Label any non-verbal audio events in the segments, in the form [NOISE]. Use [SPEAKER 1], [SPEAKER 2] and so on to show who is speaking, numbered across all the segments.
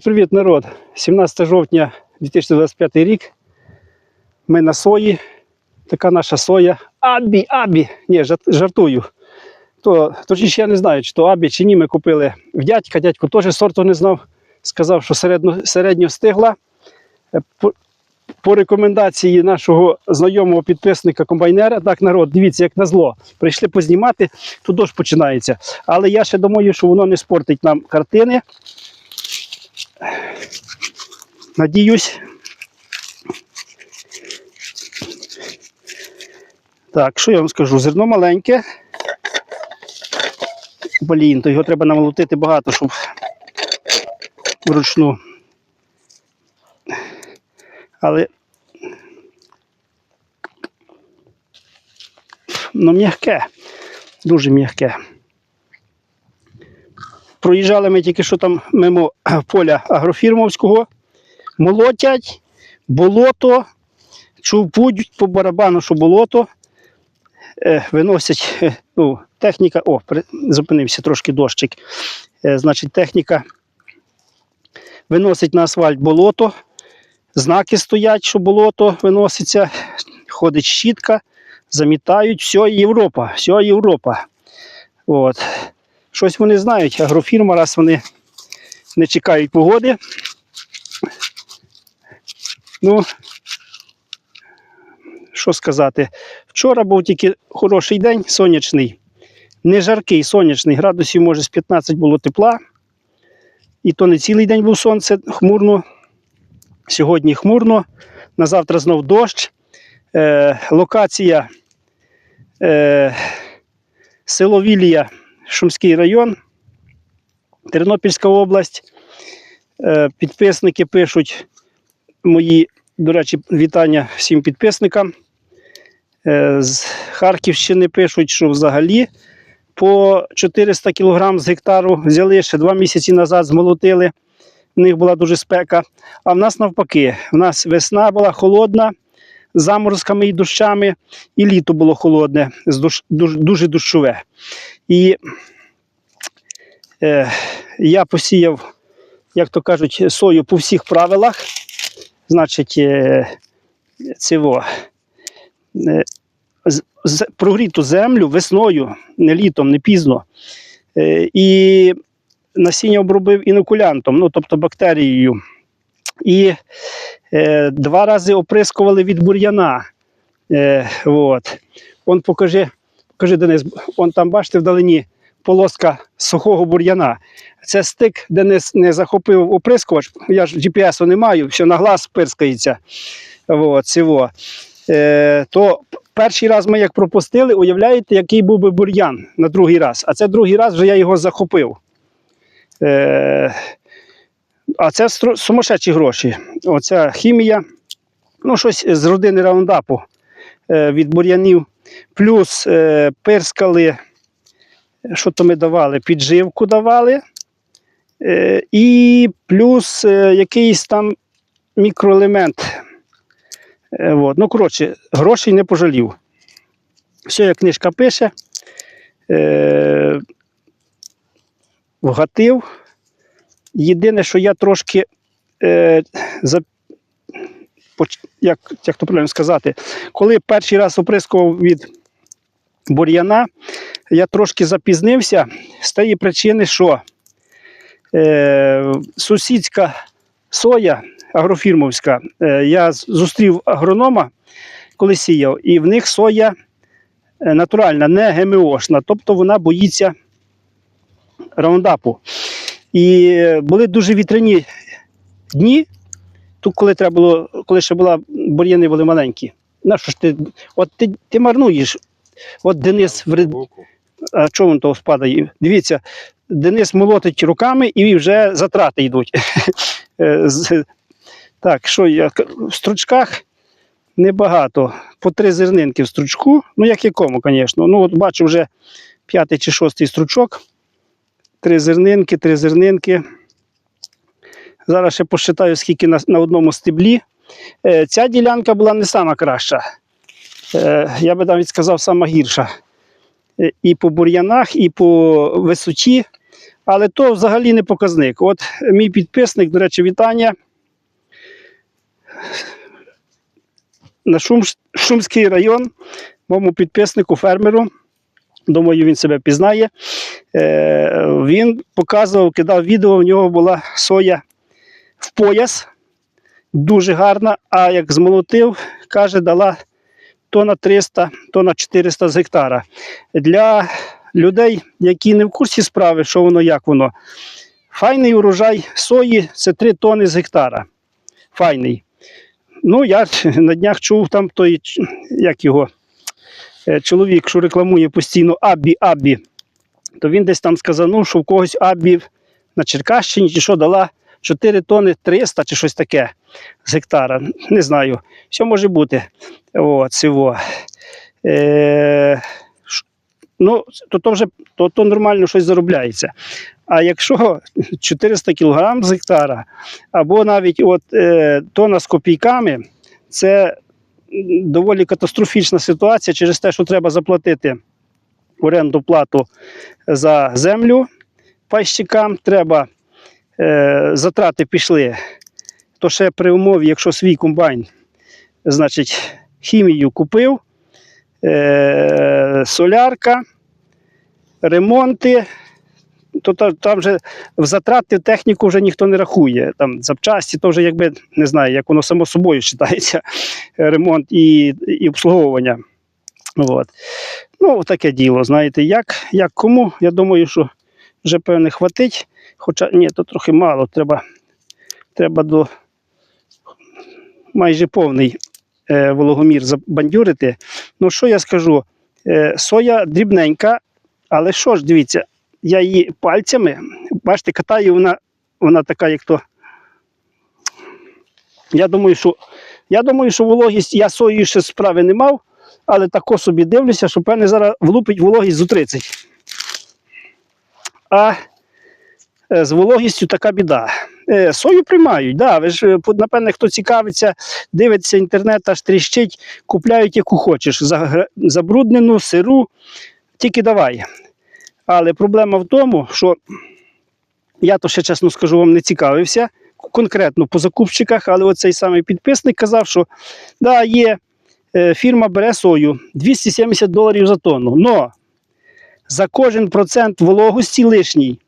[SPEAKER 1] Привіт, народ! 17 жовтня 2025 рік. Ми на сої. Така наша соя. Абі, абі. Ні, жартую. То, точніше, я не знаю, чи то абі, чи ні. Ми купили в дядька. Дядько теж сорту не знав. Сказав, що середньо, середньо стигла. Е, По, по рекомендації нашого знайомого підписника комбайнера. Так, народ, дивіться, як на зло. Прийшли познімати, то дощ починається. Але я ще думаю, що воно не спортить нам картини. Надіюсь. Так, що я вам скажу? Зерно маленьке. Блін, то його треба намолотити багато, щоб вручну. Але. Ну, м'яке, дуже м'яке. Проїжджали ми тільки що там мимо поля агрофірмовського. Молотять, болото, чув путь по барабану, що болото. Е, виносять е, ну, техніка. О, зупинився трошки дощик. Е, значить, техніка виносить на асфальт болото. Знаки стоять, що болото виноситься, ходить щітка, замітають. Все Європа, все Європа. От. Щось вони знають, агрофірма, раз вони не чекають погоди. Ну, що сказати? Вчора був тільки хороший день, сонячний, не жаркий, сонячний, градусів, може, з 15 було тепла. І то не цілий день був сонце, хмурно. Сьогодні хмурно, на завтра знов дощ. Е, локація е, село Вілія, Шумський район, Тернопільська область. Е, підписники пишуть мої, до речі, вітання всім підписникам. Е, з Харківщини пишуть, що взагалі по 400 кг з гектару взяли ще два місяці назад, змолотили. В них була дуже спека. А в нас навпаки, в нас весна була холодна, з заморозками і дощами, і літо було холодне, дуже дощове. І е, я посіяв, як то кажуть, сою по всіх правилах. Значить, е, цього, е, з- прогріту землю весною, не літом, не пізно. Е, і насіння обробив інокулянтом, ну тобто бактерією. І е, два рази оприскували від бур'яна. Е, от. Он покажи, покажи Денис, он там, бачите, вдалині полоска сухого бур'яна. Це стик, де не, захопив оприскувач. Я ж GPS не маю, все на глаз пирскається. От, цього. Е, то перший раз ми як пропустили, уявляєте, який був би бур'ян на другий раз. А це другий раз вже я його захопив. Е, а це сумасшедші гроші. Оця хімія, ну, щось з родини раундапу е, від бур'янів. Плюс е, пирскали, що то ми давали? Підживку давали. Е, і плюс е, якийсь там мікроелемент. Е, от. Ну, коротше, грошей не пожалів. Все, як книжка пише. Е, вгатив. Єдине, що я трошки, е, за, як, як то правильно сказати, коли перший раз оприскував від бур'яна, я трошки запізнився з тієї причини, що е, сусідська соя агрофірмовська, е, я зустрів агронома, коли сіяв, і в них соя е, натуральна, не ГМОшна, тобто вона боїться раундапу. І е, були дуже вітряні дні, тут, коли треба було, коли ще була бур'яни були маленькі. На що ж ти? От ти, ти марнуєш. От Денис в а чого він того спадає? Дивіться, Денис молотить руками і вже затрати йдуть. [LAUGHS] Е, Так, що я в стручках небагато. По три зернинки в стручку. Ну, як якому, звісно. Ну, от бачу вже п'ятий чи шостий стручок. Три зернинки, три зернинки. Зараз ще посчитаю, скільки на, на одному стеблі. Е, ця ділянка була не сама краща. Е, я би навіть сказав, сама гірша. Е, і по бур'янах, і по висоті. Але то взагалі не показник. От мій підписник, до речі, вітання. На Шум, Шумський район, моєму підписнику, фермеру. Думаю, він себе пізнає. Е, він показував, кидав відео, в нього була соя в пояс, дуже гарна. А як змолотив, каже, дала тона 300, тона 400 з гектара. Для людей, які не в курсі справи, що воно, як воно. Файний урожай сої це 3 тони з гектара. Файний. Ну, я [LAUGHS] на днях чув там той, як його, е, чоловік, що рекламує постійно Аббі, Аббі, то він десь там сказав, ну, що в когось Аббі на Черкащині чи що дала 4 тони 300 чи щось таке з гектара. Не знаю, що може бути. О, цього. Е, ну, то, то вже то, то нормально щось заробляється. А якщо [LAUGHS] 400 кг з гектара, або навіть от, е, тона з копійками, це доволі катастрофічна ситуація через те, що треба заплатити оренду плату за землю пайщикам, треба затрати пішли. То ще при умові, якщо свій комбайн, значить, хімію купив, е, солярка, ремонти, то, там вже в затрати в техніку вже ніхто не рахує. Там запчасті, то вже якби не знаю, як воно само собою вважається, [LAUGHS] ремонт і, і обслуговування. От. Ну, таке діло, знаєте, як, як кому, я думаю, що вже певне хватить. Хоча ні, то трохи мало, треба, треба до майже повний е, вологомір забандюрити. Ну, що я скажу? Е, соя дрібненька, але що ж, дивіться, я її пальцями, бачите, катаю, вона, вона така, як то. Я думаю, що, я думаю, що вологість, я сою ще справи не мав, але тако собі дивлюся, що певне зараз влупить вологість зо 30. А е, з вологістю така біда. Е, Сою приймають, да, ви ж, е, напевне, хто цікавиться, дивиться інтернет, аж тріщить, купляють яку хочеш. Забруднену, сиру, тільки давай. Але проблема в тому, що я то ще чесно скажу, вам не цікавився конкретно по закупщиках, але оцей самий підписник казав, що да, є фірма бере сою 270 доларів за тонну. Но за кожен процент вологості лишній,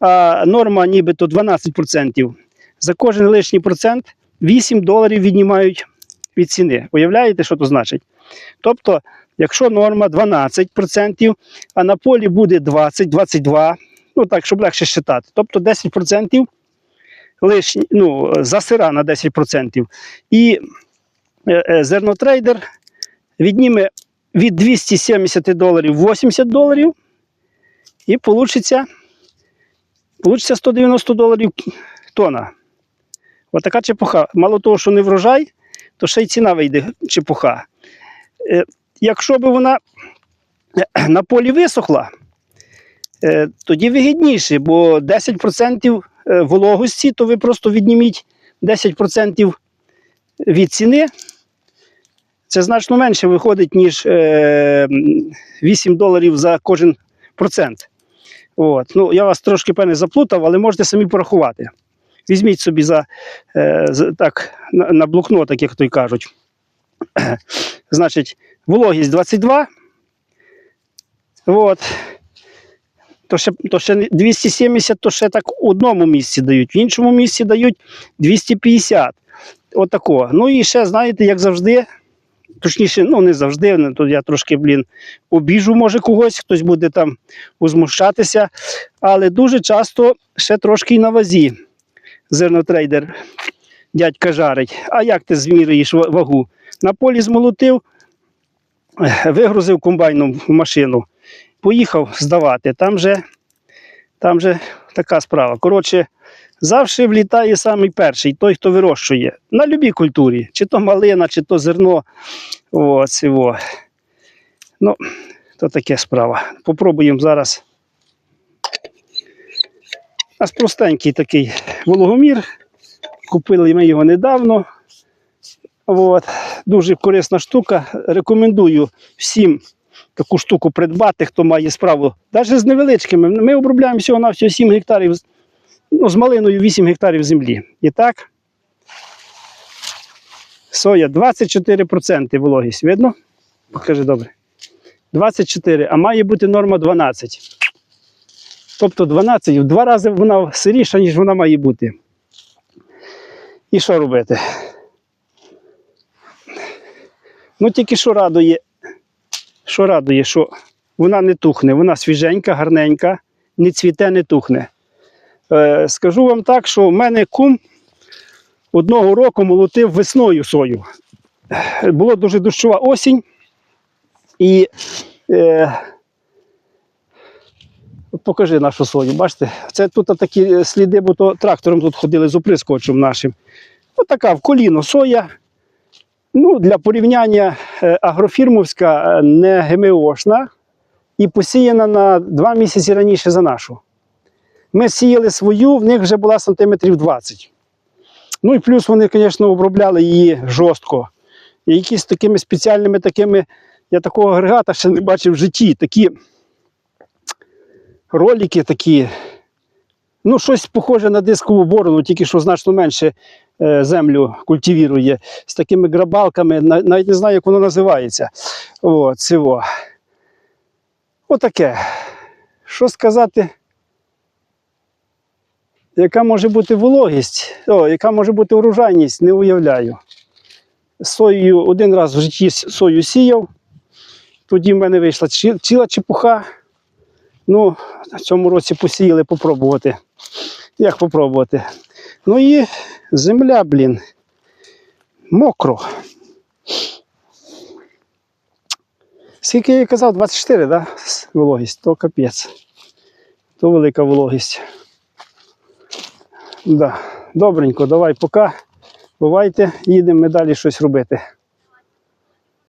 [SPEAKER 1] а норма нібито 12%. За кожен лишній процент 8 доларів віднімають від ціни. Уявляєте, що це значить? Тобто, якщо норма 12%, а на полі буде 20-22, ну так, щоб легше считати. Тобто 10% лишні, ну, засира на 10%. І е, е, зернотрейдер відніме від 270 доларів 80 доларів, і получиться, получиться 190 доларів тона. Отака чепуха. Мало того, що не врожай, то ще й ціна вийде чепуха. Е, Якщо б вона е, на полі висохла, е, тоді вигідніше, бо 10% е, вологості, то ви просто відніміть 10% від ціни. Це значно менше виходить, ніж е, 8 доларів за кожен процент. От. Ну, я вас трошки певне заплутав, але можете самі порахувати. Візьміть собі за, е, з- так, на, на блокнотик, як то й кажуть. [CLEARS THROAT] Значить, вологість 22. От. То ще, то ще 270, то ще так у одному місці дають, в іншому місці дають 250. Отако. Ну і ще, знаєте, як завжди, точніше, ну не завжди, то я трошки, блін, обіжу, може, когось, хтось буде там возмущатися. Але дуже часто ще трошки й на вазі зернотрейдер дядька жарить. А як ти зміряєш ва- вагу? На полі змолотив, вигрузив комбайном в машину, поїхав здавати. Там же, там же така справа. Коротше, завжди влітає самий перший, той, хто вирощує. На любій культурі, чи то малина, чи то зерно. О, цього. Ну, то таке справа. Попробуємо зараз. У нас простенький такий вологомір. Купили ми його недавно. От. Дуже корисна штука. Рекомендую всім таку штуку придбати, хто має справу. Навіть з невеличкими. Ми обробляємо всього на всього 7 гектарів, ну, з малиною 8 гектарів землі. І так, соя 24% вологість. Видно? Покажи добре. 24, а має бути норма 12. Тобто 12, в два рази вона сиріша, ніж вона має бути. І що робити? Ну тільки що радує, що радує, що вона не тухне, вона свіженька, гарненька, не цвіте, не тухне. Е, скажу вам так, що в мене кум одного року молотив весною сою. Була дуже дощова осінь, і е, покажи нашу сою. Бачите, це тут такі сліди, бо то трактором тут ходили з оприскувачем нашим. Ось така в коліно соя. Ну, для порівняння е, агрофірмовська е, не ГМОшна і посіяна на два місяці раніше за нашу. Ми сіяли свою, в них вже була сантиметрів 20. Ну і плюс вони, звісно, обробляли її жорстко. Якісь такими спеціальними такими, я такого агрегата ще не бачив в житті. Такі ролики такі. Ну, щось похоже на дискову борону, тільки що значно менше е, землю культивірує з такими грабалками, навіть не знаю, як воно називається. О, цього. Отаке. Що сказати? Яка може бути вологість, о, яка може бути урожайність, не уявляю. Сою один раз в житті сою сіяв, тоді в мене вийшла ці- ціла чепуха. Ну, в цьому році посіяли попробувати. Як попробувати? Ну і земля, блін. Мокро. Скільки я казав, 24, да? Вологість, то капець. То велика вологість. Да. Добренько, давай пока. Бувайте, їдемо ми далі щось робити.